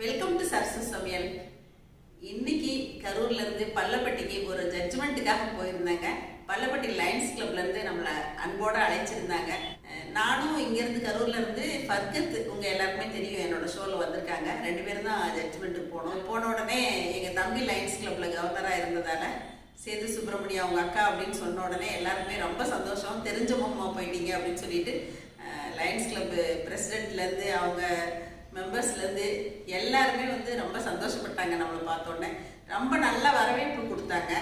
Welcome to Sarasu சமையல் இன்னைக்கு கரூர்ல இருந்து பள்ளப்பட்டிக்கு ஒரு ஜட்ஜ்மெண்ட்டுக்காக போயிருந்தாங்க. பள்ளப்பட்டி லைன்ஸ் கிளப்ல இருந்து நம்மளை அன்போட அழைச்சிருந்தாங்க. நானும் இங்க இருந்து கரூர்ல இருந்து ஃபர்கத் உங்க எல்லாருக்குமே தெரியும் என்னோட ஷோல வந்திருக்காங்க. ரெண்டு பேரும் தான் ஜட்ஜ்மெண்ட்டுக்கு போனோம். போன உடனே எங்க தம்பி லைன்ஸ் கிளப்ல கவர்னரா இருந்ததால சேது சுப்பிரமணியம் அவங்க அக்கா அப்படின்னு சொன்ன உடனே எல்லாருமே ரொம்ப சந்தோஷம். தெரிஞ்ச முகமா போயிட்டீங்க அப்படின்னு சொல்லிட்டு லைன்ஸ் லயன்ஸ் கிளப் பிரசிடென்ட்லேருந்து அவங்க மெம்பர்ஸ்லேருந்து எல்லாருமே வந்து ரொம்ப சந்தோஷப்பட்டாங்க நம்மளை பார்த்தோன்னே. ரொம்ப நல்ல வரவேற்பு கொடுத்தாங்க.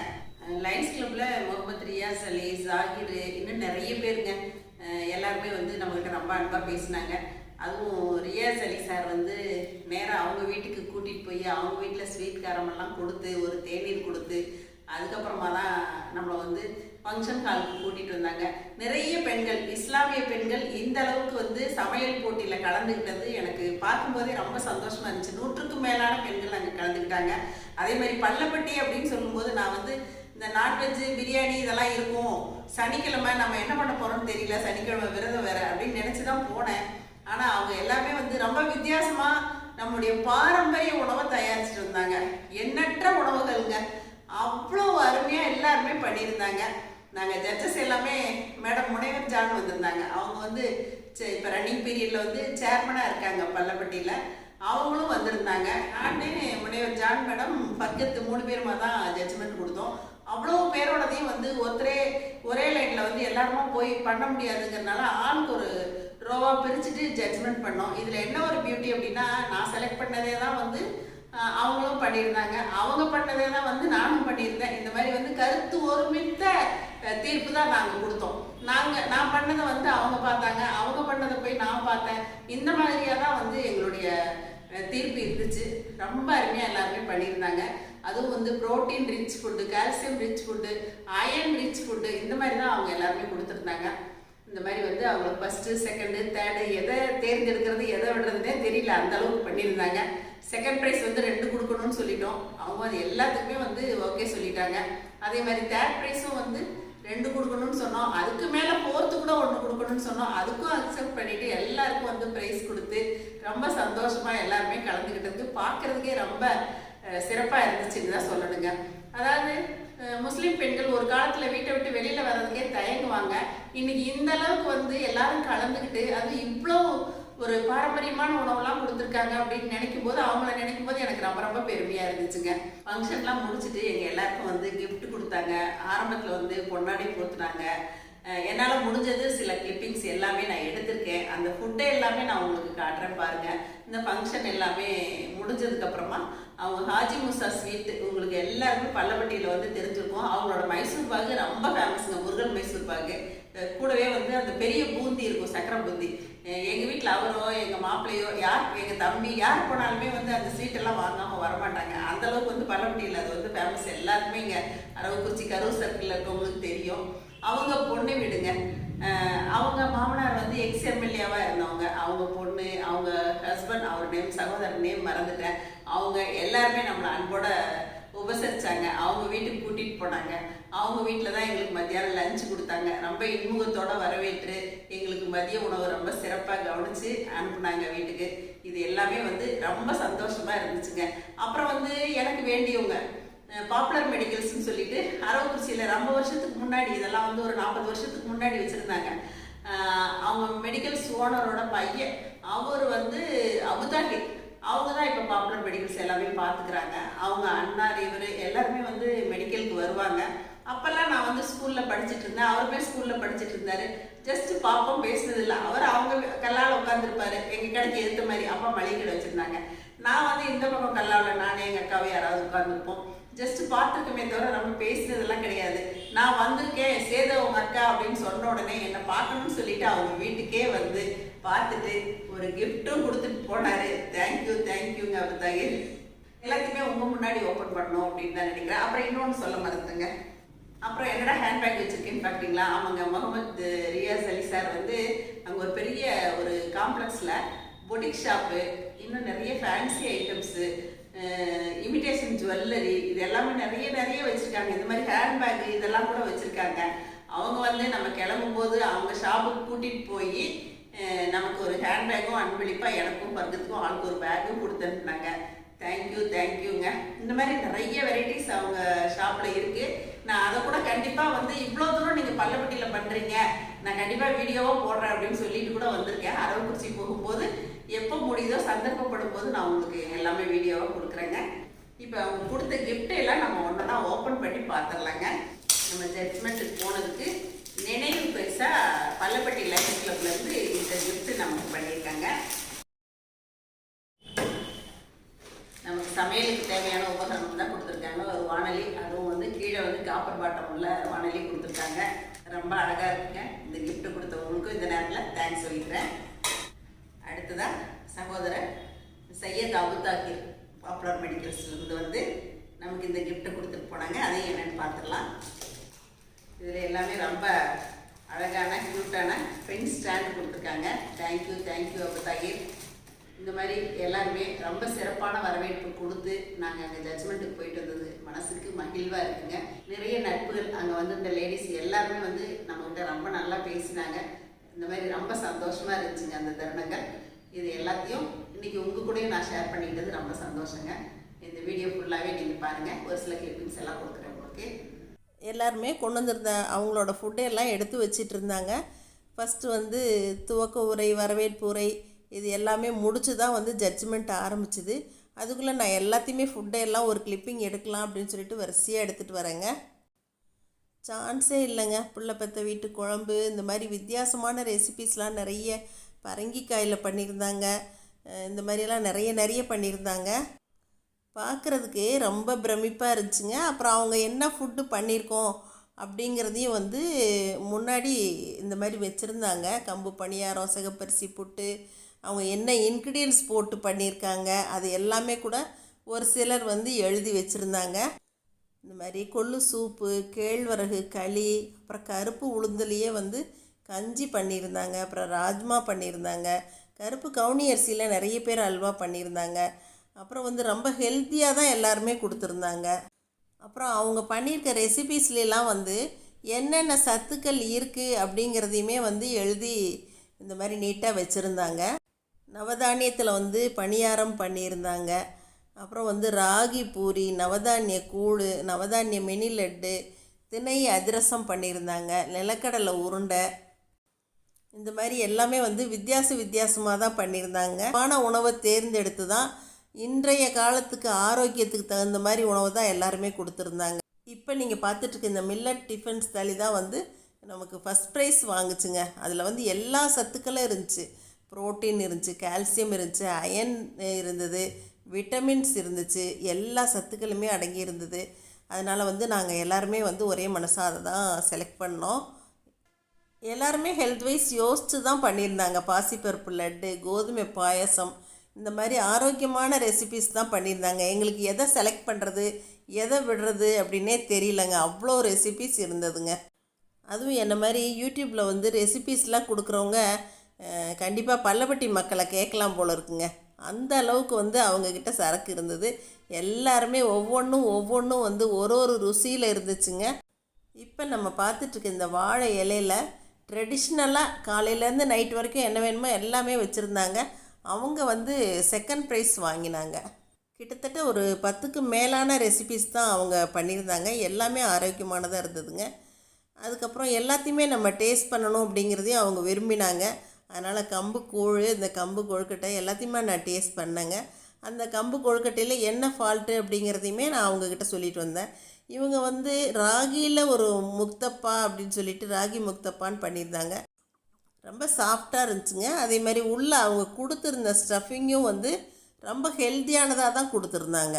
லைன்ஸ் கிளப்பில் முகமது ரியாஸ் அலி ஜாகிர் இன்னும் நிறைய பேருங்க. எல்லாருமே வந்து நம்மளுக்கு ரொம்ப அன்பாக பேசினாங்க. அதுவும் ரியாஸ் அலி சார் வந்து நேராக அவங்க வீட்டுக்கு கூட்டிகிட்டு போய் அவங்க வீட்டில் ஸ்வீட் காரமெல்லாம் கொடுத்து ஒரு தேநீர் கொடுத்து அதுக்கப்புறமா தான் நம்மளை வந்து ஃபங்க்ஷன் ஹாலுக்கு கூட்டிகிட்டு வந்தாங்க. நிறைய பெண்கள் இஸ்லாமிய பெண்கள் இந்த அளவுக்கு வந்து சமையல் போட்டியில் கலந்துக்கிட்டது எனக்கு பார்க்கும்போதே ரொம்ப சந்தோஷமாக இருந்துச்சு. நூற்றுக்கும் மேலான பெண்கள் அங்கே கலந்துக்கிட்டாங்க. அதே மாதிரி பள்ளப்பட்டி அப்படின்னு சொல்லும்போது நான் வந்து இந்த நான்வெஜ் பிரியாணி இதெல்லாம் இருக்கும். சனிக்கிழமை நம்ம என்ன பண்ண போகிறோம்னு தெரியல. சனிக்கிழமை விரதம் வேறு அப்படின்னு நினச்சி தான் போனேன். ஆனால் அவங்க எல்லாமே வந்து ரொம்ப வித்தியாசமாக நம்முடைய பாரம்பரிய உணவை தயாரிச்சுட்டு வந்தாங்க. எண்ணற்ற உணவுகள்ங்க. அவ்வளோ அருமையா எல்லாருமே பண்ணியிருந்தாங்க. நாங்க ஜட்ஜஸ் எல்லாமே மேடம் முனைவர் ஜான் வந்திருந்தாங்க. அவங்க வந்து சே- இப்ப ரன்னிங் பீரியட்ல வந்து சேர்மனா இருக்காங்க பள்ளப்பட்டியில. அவங்களும் வந்திருந்தாங்க. நானே முனைவர் ஜான் மேடம் பக்கத்து மூணு பேருமா தான் ஜட்ஜ்மெண்ட் கொடுத்தோம். அவ்வளோ பேரோடதையும் வந்து ஒருத்தரே ஒரே லைன்ல வந்து எல்லாருமா போய் பண்ண முடியாதுங்கிறதுனால ஆளுக்கு ஒரு ரோவா பிரிச்சுட்டு ஜட்ஜ்மெண்ட் பண்ணோம். இதுல என்ன ஒரு பியூட்டி அப்படின்னா நான் செலக்ட் பண்ணதே தான் வந்து அவங்களும் பண்ணியிருந்தாங்க. அவங்க பண்ணதே தான் வந்து நானும் பண்ணியிருந்தேன். இந்த மாதிரி வந்து கருத்து ஒருமித்த தீர்ப்பு தான் நாங்கள் கொடுத்தோம். நாங்கள் நான் பண்ணதை வந்து அவங்க பார்த்தாங்க. அவங்க பண்ணதை போய் நான் பார்த்தேன். இந்த மாதிரியாக தான் வந்து எங்களுடைய தீர்ப்பு இருந்துச்சு. ரொம்ப அருமையாக எல்லாருமே பண்ணியிருந்தாங்க. அதுவும் வந்து protein rich food calcium rich food iron rich food இந்த மாதிரி தான் அவங்க எல்லாருமே கொடுத்துருந்தாங்க. இந்த மாதிரி வந்து அவங்களுக்கு ஃபஸ்ட்டு செகண்டு தேர்டு எதை தேர்ந்தெடுக்கிறது எதை விடுறதுனே தெரியல. அந்த அளவுக்கு பண்ணியிருந்தாங்க. செகண்ட் ப்ரைஸ் வந்து ரெண்டு கொடுக்கணும்னு சொல்லிட்டோம். அவங்க அது எல்லாத்துக்குமே வந்து ஓகே சொல்லிட்டாங்க. அதே மாதிரி தேர்ட் ப்ரைஸும் வந்து ரெண்டு கொடுக்கணும்னு சொன்னோம். அதுக்கு மேலே ஃபோர்த்து கூட ஒன்று கொடுக்கணும்னு சொன்னோம். அதுக்கும் அக்செப்ட் பண்ணிட்டு எல்லாருக்கும் வந்து ப்ரைஸ் கொடுத்து ரொம்ப சந்தோஷமாக எல்லாருமே கலந்துக்கிட்டது பார்க்கறதுக்கே ரொம்ப சிறப்பாக இருந்துச்சுன்னு தான் சொல்லணுங்க. அதாவது முஸ்லீம் பெண்கள் ஒரு காலத்தில் வீட்டை விட்டு வெளியில் வர்றதுக்கே தயங்குவாங்க. இன்னைக்கு இந்த அளவுக்கு வந்து எல்லாரும் கலந்துக்கிட்டு அது இவ்வளோ ஒரு பாரம்பரியமான உணவுலாம் கொடுத்துருக்காங்க அப்படின்னு நினைக்கும் போது அவங்கள நினைக்கும் போது எனக்கு ரொம்ப ரொம்ப பெருமையா இருந்துச்சுங்க. ஃபங்க்ஷன்லாம் முடிச்சுட்டு எங்க எல்லாருக்கும் வந்து கிஃப்ட் கொடுத்தாங்க. ஆரம்பத்துல வந்து பொன்னாடி போத்துனாங்க என்னால் முடிஞ்சது சில கிளிப்பிங்ஸ் எல்லாமே நான் எடுத்திருக்கேன். அந்த ஃபுட்டை எல்லாமே நான் உங்களுக்கு காட்டுறேன் பாருங்க. இந்த ஃபங்க்ஷன் எல்லாமே முடிஞ்சதுக்கப்புறமா அவங்க ஹாஜி முசா ஸ்வீட் உங்களுக்கு எல்லாருமே பள்ளப்பட்டியில வந்து தெரிஞ்சிருக்கும். அவங்களோட மைசூர் பாகு ரொம்ப ஃபேமஸ்ங்க முருகன் மைசூர் பாகு. கூடவே வந்து அந்த பெரிய பூந்தி இருக்கும் சக்கரை பூந்தி. எங்கள் எங்க அவரோ எங்க மாப்பிள்ளையோ யார் எங்க தம்பி யார் போனாலுமே வந்து அந்த சீட்டெல்லாம் எல்லாம் வாங்காம வரமாட்டாங்க. அந்த அளவுக்கு வந்து முடியல அது வந்து ஃபேமஸ் எல்லாருக்குமே இங்க அரவக்குறிச்சி கரூர் சர்க்கிள் இருக்கவங்களுக்கு தெரியும். அவங்க பொண்ணு விடுங்க. அவங்க மாமனார் வந்து எக்ஸ் எம்எல்ஏவா இருந்தவங்க. அவங்க பொண்ணு அவங்க ஹஸ்பண்ட் அவர் நேம் சகோதரர் நேம் மறந்துட்டேன். அவங்க எல்லாருமே நம்மளை அன்போட உபசரிச்சாங்க. அவங்க வீட்டுக்கு கூட்டிட்டு போனாங்க. அவங்க வீட்டில் தான் எங்களுக்கு மத்தியானம் லஞ்ச் கொடுத்தாங்க. ரொம்ப இன்முகத்தோட வரவேற்று எங்களுக்கு மதிய உணவு ரொம்ப சிறப்பாக கவனிச்சு அனுப்புனாங்க வீட்டுக்கு. இது எல்லாமே வந்து ரொம்ப சந்தோஷமா இருந்துச்சுங்க. அப்புறம் வந்து எனக்கு வேண்டியவங்க பாப்புலர் மெடிக்கல்ஸ்னு சொல்லிட்டு அரவக்குறிச்சியில் ரொம்ப வருஷத்துக்கு முன்னாடி இதெல்லாம் வந்து ஒரு நாற்பது வருஷத்துக்கு முன்னாடி வச்சுருந்தாங்க. அவங்க மெடிக்கல்ஸ் ஓனரோட பையன் அவர் வந்து அபுதாபி. அவங்க தான் இப்போ பாப்புலர் மெடிக்கல்ஸ் எல்லாமே பார்த்துக்கிறாங்க. அவங்க அண்ணார் இவர் எல்லாருமே வந்து மெடிக்கலுக்கு வருவாங்க. அப்போல்லாம் நான் வந்து ஸ்கூலில் படிச்சுட்டு இருந்தேன். அவருமே ஸ்கூலில் படிச்சுட்டு இருந்தார். ஜஸ்ட் பாப்பம் பேசுனதில்லை அவர் அவங்க கல்லால் உட்காந்துருப்பாரு எங்கள் கடைக்கு ஏற்ற மாதிரி அப்பா மளிகை கடை வச்சுருந்தாங்க. நான் வந்து இந்த பக்கம் கல்லாவில் நானே எங்கள் அக்காவை யாராவது உட்காந்துருப்போம் ஜஸ்ட் பார்த்துருக்கமே தவிர நம்ம பேசுனதெல்லாம் கிடையாது. நான் வந்திருக்கேன். சேத உங்க அக்கா அப்படின்னு சொன்ன உடனே என்னை பார்க்கணும்னு சொல்லிட்டு அவங்க வீட்டுக்கே வந்து பார்த்துட்டு ஒரு கிஃப்ட்டும் கொடுத்துட்டு போனாரு. தேங்க்யூ தேங்க்யூங்க அவர் தகர் எல்லாத்தையுமே உங்க முன்னாடி ஓப்பன் பண்ணணும் அப்படின்னு தான் நினைக்கிறேன். அப்புறம் இன்னொன்று சொல்ல மறந்துங்க. அப்புறம் என்னடா ஹேண்ட்பேக் வச்சிருக்கேன்னு பார்க்குறீங்களா ஆமாங்க முகமது ரியாஸ் அலி சார் வந்து அங்கே ஒரு பெரிய ஒரு காம்ப்ளெக்ஸில் பொட்டிக் ஷாப்பு இன்னும் நிறைய ஃபேன்சி ஐட்டம்ஸு இமிடேஷன் ஜுவல்லரி இது எல்லாமே நிறைய நிறைய வச்சுருக்காங்க. இந்த மாதிரி ஹேண்ட்பேக் இதெல்லாம் கூட வச்சுருக்காங்க. அவங்க வந்து நம்ம கிளம்பும் போது அவங்க ஷாப்புக்கு கூட்டிகிட்டு போய் நமக்கு ஒரு ஹேண்ட்பேக்கும் அன்பளிப்பாக எனக்கும் பக்கத்துக்கும் ஆளுக்கு ஒரு பேக்கும் கொடுத்து அனுப்புனாங்க மாதிரி நிறைய வெரைட்டிஸ் அவங்க ஷாப்பில் இருக்குது நான் அதை கூட கண்டிப்பாக வந்து இவ்வளோ தூரம் நீங்கள் பள்ளப்பட்டியில பண்ணுறீங்க நான் கண்டிப்பாக வீடியோவாக போடுறேன் அப்படின்னு சொல்லிட்டு கூட வந்திருக்கேன். அரவக்குறிச்சி போகும்போது எப்போ முடியுதோ சந்தர்ப்பப்படும் போது நான் உங்களுக்கு எல்லாமே வீடியோவாக கொடுக்குறேங்க. இப்போ அவங்க கொடுத்த gift எல்லாம் நம்ம ஒன்றா ஓப்பன் பண்ணி பார்த்துடலாங்க நம்ம ஜட்ஜ்மெண்ட்டுக்கு போனதுக்கு நினைவு பரிசா பள்ளப்பட்டி லைஃப் கிளப்ல இருந்து இந்த gift நமக்கு பண்ணியிருக்காங்க நமக்கு சமையலுக்கு தேவையான உபகரணம் தான் கொடுத்துருக்காங்க ஒரு வானொலி அதுவும் வந்து கீழே வந்து காப்பர் பாட்டம் உள்ள வானொலி கொடுத்துருக்காங்க ரொம்ப அழகாக இருக்குங்க இந்த gift கொடுத்தவங்களுக்கும் இந்த நேரத்தில் தேங்க்ஸ் சொல்லிக்கிறேன் அடுத்ததா சகோதரர் சையத் அபுதாகிர் பாப்புலர் மெடிக்கல்ஸ்லேருந்து வந்து நமக்கு இந்த கிஃப்ட்டை கொடுத்துட்டு போனாங்க. அதையும் என்னென்னு பார்த்துடலாம். இதில் எல்லாமே ரொம்ப அழகான க்யூட்டான பென் ஸ்டாண்ட் கொடுத்துருக்காங்க. Thank you thank you Abuthahir இந்த மாதிரி எல்லாருமே ரொம்ப சிறப்பான வரவேற்பு கொடுத்து நாங்கள் அங்கே ஜட்ஜ்மெண்ட்டுக்கு போயிட்டு வந்தது. மனசுக்கு மகிழ்வாக இருக்குங்க. நிறைய நட்புகள் அங்கே வந்து இந்த லேடிஸ் எல்லாருமே வந்து நம்மகிட்ட ரொம்ப நல்லா பேசினாங்க. இந்த மாதிரி ரொம்ப சந்தோஷமாக இருந்துச்சுங்க அந்த தருணங்கள். இது எல்லாத்தையும் இன்னைக்கு உங்கள் கூடயும் நான் ஷேர் பண்ணிக்கிட்டது ரொம்ப சந்தோஷங்க. இந்த வீடியோ ஃபுல்லாகவே நீங்கள் பாருங்கள் ஒரு சில கிளிப்பிங்ஸ் எல்லாம் கொடுக்குறேன் உங்களுக்கு. எல்லாருமே கொண்டு வந்திருந்த அவங்களோட ஃபுட்டை எல்லாம் எடுத்து வச்சிட்டு இருந்தாங்க. ஃபஸ்ட்டு வந்து துவக்க உரை வரவேற்பு உரை இது எல்லாமே முடிச்சு தான் வந்து ஜட்ஜ்மெண்ட் ஆரம்பிச்சுது. அதுக்குள்ளே நான் எல்லாத்தையுமே ஃபுட்டை எல்லாம் ஒரு கிளிப்பிங் எடுக்கலாம் அப்படின்னு சொல்லிட்டு வரிசையாக எடுத்துகிட்டு வரேங்க. சான்ஸே இல்லைங்க. புள்ள பெற்ற வீட்டு குழம்பு இந்த மாதிரி வித்தியாசமான ரெசிபீஸ்லாம் நிறைய பரங்கிக்காயில் பண்ணியிருந்தாங்க. இந்த மாதிரியெல்லாம் நிறைய நிறைய பண்ணியிருந்தாங்க. பார்க்குறதுக்கு ரொம்ப பிரமிப்பாக இருந்துச்சுங்க. அப்புறம் அவங்க என்ன ஃபுட்டு பண்ணியிருக்கோம் அப்படிங்கிறதையும் வந்து முன்னாடி இந்த மாதிரி வச்சுருந்தாங்க. கம்பு பணியாரம் சிகப்பரிசி புட்டு அவங்க என்ன இன்க்ரீடியன்ஸ் போட்டு பண்ணியிருக்காங்க அது எல்லாமே கூட ஒரு சிலர் வந்து எழுதி வச்சுருந்தாங்க. இந்த மாதிரி கொள்ளு சூப்பு கேழ்வரகு களி அப்புறம் கருப்பு உளுந்துலேயே வந்து கஞ்சி பண்ணியிருந்தாங்க அப்புறம் ராஜ்மா பண்ணியிருந்தாங்க. கருப்பு கவுனி அரிசியில் நிறைய பேர் அல்வா பண்ணியிருந்தாங்க. அப்புறம் வந்து ரொம்ப ஹெல்த்தியாக தான் எல்லாருமே கொடுத்துருந்தாங்க. அப்புறம் அவங்க பண்ணியிருக்க ரெசிபீஸ்லாம் வந்து என்னென்ன சத்துக்கள் இருக்குது அப்படிங்கிறதையுமே வந்து எழுதி இந்த மாதிரி நீட்டாக வச்சுருந்தாங்க. நவதானியத்தில் வந்து பணியாரம் பண்ணியிருந்தாங்க. அப்புறம் வந்து ராகி பூரி நவதானிய கூழ் நவதானிய மினி லட்டு திணை அதிரசம் பண்ணியிருந்தாங்க. நிலக்கடலை உருண்டை இந்த மாதிரி எல்லாமே வந்து வித்தியாச வித்தியாசமாக தான் பண்ணியிருந்தாங்க. ஆன உணவை தேர்ந்தெடுத்து தான் இன்றைய காலத்துக்கு ஆரோக்கியத்துக்கு தகுந்த மாதிரி உணவு தான் எல்லாருமே கொடுத்துருந்தாங்க. இப்போ நீங்கள் பார்த்துட்ருக்க இந்த மில்லட் டிஃபன்ஸ் தளி தான் வந்து நமக்கு ஃபஸ்ட் ப்ரைஸ் வாங்குச்சுங்க. அதில் வந்து எல்லா சத்துக்களும் இருந்துச்சு. புரோட்டீன் இருந்துச்சு கால்சியம் இருந்துச்சு அயன் இருந்தது விட்டமின்ஸ் இருந்துச்சு எல்லா சத்துக்களுமே அடங்கி இருந்தது அதனால் வந்து நாங்கள் எல்லாருமே வந்து ஒரே மனசாக அதை தான் செலக்ட் பண்ணோம். எல்லாருமே ஹெல்த் வைஸ் யோசித்து தான் பண்ணியிருந்தாங்க. பாசிப்பருப்பு லட்டு கோதுமை பாயசம் இந்த மாதிரி ஆரோக்கியமான ரெசிபிஸ் தான் பண்ணியிருந்தாங்க. எங்களுக்கு எதை செலக்ட் பண்ணுறது எதை விடுறது அப்படின்னே தெரியலங்க. அவ்வளோ ரெசிபிஸ் இருந்ததுங்க. அதுவும் என்ன மாதிரி யூடியூப்பில் வந்து ரெசிபிஸ்லாம் கொடுக்குறவங்க கண்டிப்பாக பல்லப்பட்டி மக்களை கேட்கலாம் போல் இருக்குங்க. அந்த அளவுக்கு வந்து அவங்கக்கிட்ட சரக்கு இருந்தது. எல்லாருமே ஒவ்வொன்றும் ஒவ்வொன்றும் வந்து ஒரு ஒரு ருசியில் இருந்துச்சுங்க. இப்போ நம்ம பார்த்துட்ருக்க இந்த வாழை இலையில ட்ரெடிஷ்னலாக காலையிலேருந்து நைட் வரைக்கும் என்ன வேணுமோ எல்லாமே வச்சுருந்தாங்க. அவங்க வந்து செகண்ட் ப்ரைஸ் வாங்கினாங்க. கிட்டத்தட்ட ஒரு பத்துக்கு மேலான ரெசிபிஸ் தான் அவங்க பண்ணியிருந்தாங்க. எல்லாமே ஆரோக்கியமானதாக இருந்ததுங்க. அதுக்கப்புறம் எல்லாத்தையுமே நம்ம டேஸ்ட் பண்ணணும் அப்படிங்கிறதையும் அவங்க விரும்பினாங்க. அதனால் கம்பு கூழ் இந்த கம்பு கொழுக்கட்டை எல்லாத்தையுமே நான் டேஸ்ட் பண்ணேங்க. அந்த கம்பு கொழுக்கட்டையில் என்ன ஃபால்ட்டு அப்படிங்கிறதையுமே நான் அவங்கக்கிட்ட சொல்லிட்டு வந்தேன். இவங்க வந்து ராகியில் ஒரு முக்தப்பா அப்படின்னு சொல்லிட்டு ராகி முக்தப்பான்னு பண்ணியிருந்தாங்க. ரொம்ப சாஃப்டாக இருந்துச்சுங்க. அதே மாதிரி உள்ளே அவங்க கொடுத்துருந்த ஸ்டஃபிங்கும் வந்து ரொம்ப ஹெல்த்தியானதாக தான் கொடுத்துருந்தாங்க.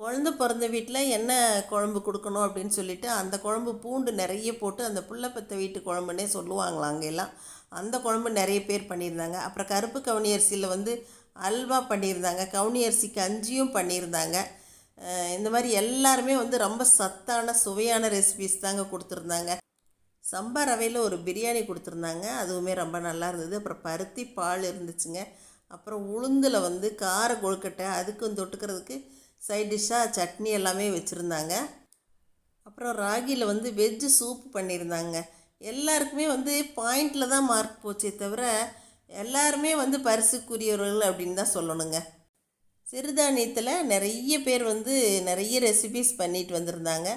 குழந்த பிறந்த வீட்டில் என்ன குழம்பு கொடுக்கணும் அப்படின்னு சொல்லிட்டு அந்த குழம்பு பூண்டு நிறைய போட்டு அந்த புள்ள பெத்த வீட்டு குழம்புன்னே சொல்லுவாங்களாம் அங்கே எல்லாம். அந்த குழம்பு நிறைய பேர் பண்ணியிருந்தாங்க. அப்புறம் கருப்பு கவுனி அரிசியில் வந்து அல்வா பண்ணியிருந்தாங்க கவுனி அரிசி கஞ்சியும் பண்ணியிருந்தாங்க. இந்த மாதிரி எல்லாருமே வந்து ரொம்ப சத்தான சுவையான ரெசிபிஸ் தாங்க கொடுத்துருந்தாங்க. சம்பா ரவையில் ஒரு பிரியாணி கொடுத்துருந்தாங்க அதுவுமே ரொம்ப நல்லா இருந்தது. அப்புறம் பருத்தி பால் இருந்துச்சுங்க. அப்புறம் உளுந்தில் வந்து கார கொழுக்கட்டை அதுக்கும் தொட்டுக்கிறதுக்கு சைட் டிஷ்ஷாக சட்னி எல்லாமே வச்சுருந்தாங்க. அப்புறம் ராகியில் வந்து வெஜ்ஜு சூப் பண்ணியிருந்தாங்க. எல்லாருக்குமே வந்து பாயிண்டில் தான் மார்க் போச்சே தவிர எல்லாருமே வந்து பரிசுக்குரியவர்கள் அப்படின்னு தான் சொல்லணுங்க. சிறுதானியத்தில் நிறைய பேர் வந்து நிறைய ரெசிபிஸ் பண்ணிட்டு வந்திருந்தாங்க.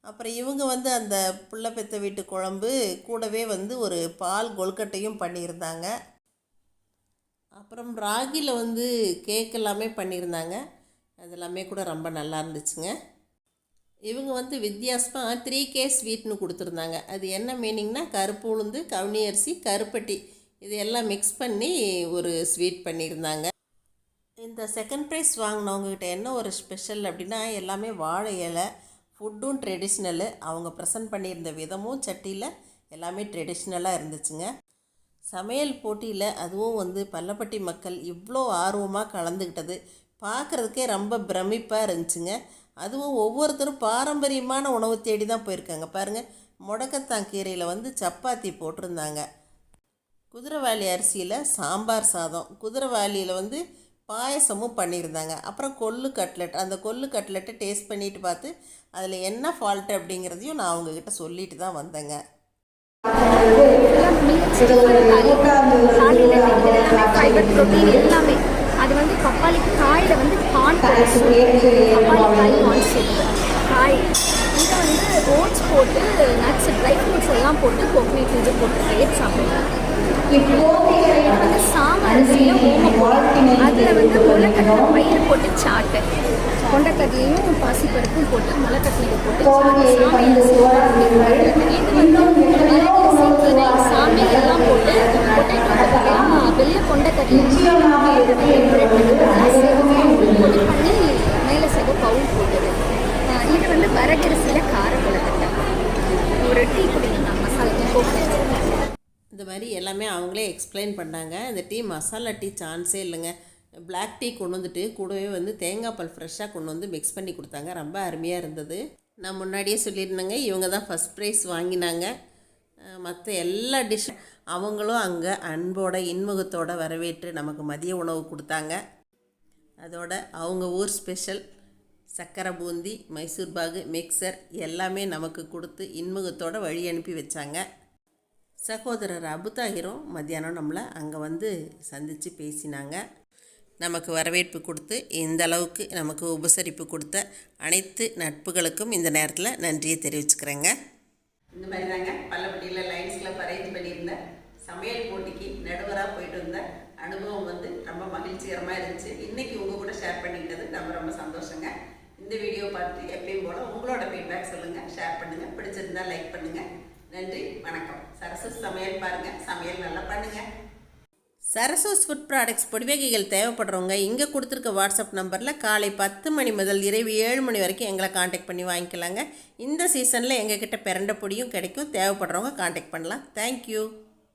அப்புறம் இவங்க வந்து அந்த புள்ள பெத்த வீட்டு குழம்பு கூடவே வந்து ஒரு பால் கொல்கட்டையும் பண்ணியிருந்தாங்க. அப்புறம் ராகியில் வந்து கேக் எல்லாமே பண்ணியிருந்தாங்க. அதெல்லாமே கூட ரொம்ப நல்லா இருந்துச்சுங்க. இவங்க வந்து வித்தியாசமாக த்ரீ கே ஸ்வீட்னு கொடுத்துருந்தாங்க. அது என்ன மீனிங்னா கருப்பு உளுந்து கவுனி அரிசி கருப்பட்டி. இது எல்லாம் மிக்ஸ் பண்ணி ஒரு ஸ்வீட் பண்ணியிருந்தாங்க. இந்த செகண்ட் ப்ரைஸ் வாங்கினவங்ககிட்ட என்ன ஒரு ஸ்பெஷல் அப்படின்னா எல்லாமே வாழை இலை ஃபுட்டும் ட்ரெடிஷ்னலு அவங்க ப்ரெசன்ட் பண்ணியிருந்த விதமும் சட்டியில் எல்லாமே ட்ரெடிஷ்னலாக இருந்துச்சுங்க. சமையல் போட்டியில் அதுவும் வந்து பல்லப்பட்டி மக்கள் இவ்வளோ ஆர்வமாக கலந்துக்கிட்டது பார்க்குறதுக்கே ரொம்ப பிரமிப்பாக இருந்துச்சுங்க. அதுவும் ஒவ்வொருத்தரும் பாரம்பரியமான உணவு தேடி தான் போயிருக்காங்க. பாருங்கள் முடக்கத்தான் கீரையில் வந்து சப்பாத்தி போட்டிருந்தாங்க. குதிரைவாளி அரிசியில் சாம்பார் சாதம். குதிரைவாலியில் வந்து பாயசமும் பண்ணியிருந்தாங்க. அப்புறம் கொள்ளு கட்லெட். அந்த கொள்ளு கட்லெட்டை டேஸ்ட் பண்ணிட்டு பார்த்து அதில் என்ன ஃபால்ட்டு அப்படிங்கிறதையும் நான் அவங்கக்கிட்ட சொல்லிட்டு தான் வந்தேங்க. எல்லாமே அது வந்து பப்பாளி காயில் வந்து கான் காய். காய். இதை வந்து ஓட்ஸ் போட்டு நட்ஸ் ட்ரை ஃப்ரூட்ஸ் எல்லாம் போட்டு கோகனட் இது போட்டு ரேட் சாப்பிடுவேன் இது வந்து சாம்பார் ஓமம் அதில் வந்து முளைக்கட்டின பயிர் போட்டு சாட்டு கொண்டக்கடலையும் பாசிப்பருப்பும் போட்டு முளைக்கட்டிலையும் போட்டு சாட்டு சாமி இது வந்து சாமி எல்லாம் போட்டு பொட்டேட்டோ வெள்ளை கொண்டக்கடலை பண்ணி மேலே சைடு பவுல் போட்டது இது வந்து வரகரிசியில் கார கொழுக்கட்டை ஒரு டீ குடிங்க மசாலா டீ இந்த மாதிரி எல்லாமே அவங்களே எக்ஸ்பிளைன் பண்ணாங்க. இந்த டீ மசாலா டீ சான்ஸே இல்லைங்க. பிளாக் டீ கொண்டு வந்துட்டு கூடவே வந்து தேங்காய் பால் ஃப்ரெஷ்ஷாக கொண்டு வந்து மிக்ஸ் பண்ணி கொடுத்தாங்க. ரொம்ப அருமையாக இருந்தது. நான் முன்னாடியே சொல்லியிருந்தேங்க இவங்க தான் ஃபஸ்ட் ப்ரைஸ் வாங்கினாங்க. மற்ற எல்லா டிஷ் அவங்களும் அங்கே அன்போட இன்முகத்தோடு வரவேற்று நமக்கு மதிய உணவு கொடுத்தாங்க. அதோட அவங்க ஊர் ஸ்பெஷல் சக்கரை பூந்தி மைசூர் பாகு மிக்சர் எல்லாமே நமக்கு கொடுத்து இன்முகத்தோடு வழி அனுப்பி வச்சாங்க. சகோதரர் அபுதாகிரும் மத்தியானம் நம்மளை அங்கே வந்து சந்தித்து பேசினாங்க. நமக்கு வரவேற்பு கொடுத்து இந்த அளவுக்கு நமக்கு உபசரிப்பு கொடுத்த அனைத்து நட்புகளுக்கும் இந்த நேரத்தில் நன்றியை தெரிவிச்சுக்கிறேங்க. இந்த மாதிரி தாங்க பல்லப்பட்டியில் லைன்ஸ் கிளப் அரேஞ்ச் சமையல் போட்டிக்கு நடுவராக போயிட்டு இருந்த அனுபவம் வந்து ரொம்ப மகிழ்ச்சிகரமாக இருந்துச்சு. இன்றைக்கி உங்கள் கூட ஷேர் பண்ணிக்கிட்டது ரொம்ப ரொம்ப சந்தோஷங்க. இந்த வீடியோ பார்த்து எப்பயும் போல் உங்களோட ஃபீட்பேக் சொல்லுங்கள் ஷேர் பண்ணுங்கள் பிடிச்சிருந்தா லைக் பண்ணுங்கள் நன்றி வணக்கம். சரசு சமையல் பாருங்கள் சமையல் நல்லா பண்ணுங்கள் சரசோஸ் ஃபுட் ப்ராடக்ட்ஸ் பொடிவகைகள் தேவைப்படுறவங்க இங்கே கொடுத்துருக்க வாட்ஸ்அப் நம்பரில் காலை பத்து மணி முதல் இரவு ஏழு மணி வரைக்கும் எங்களை காண்டாக்ட் பண்ணி வாங்கிக்கலாங்க. இந்த சீசனில் எங்ககிட்ட பிறண்ட பொடியும் கிடைக்கும். தேவைப்படுறவங்க காண்டாக்ட் பண்ணலாம். தேங்க்யூ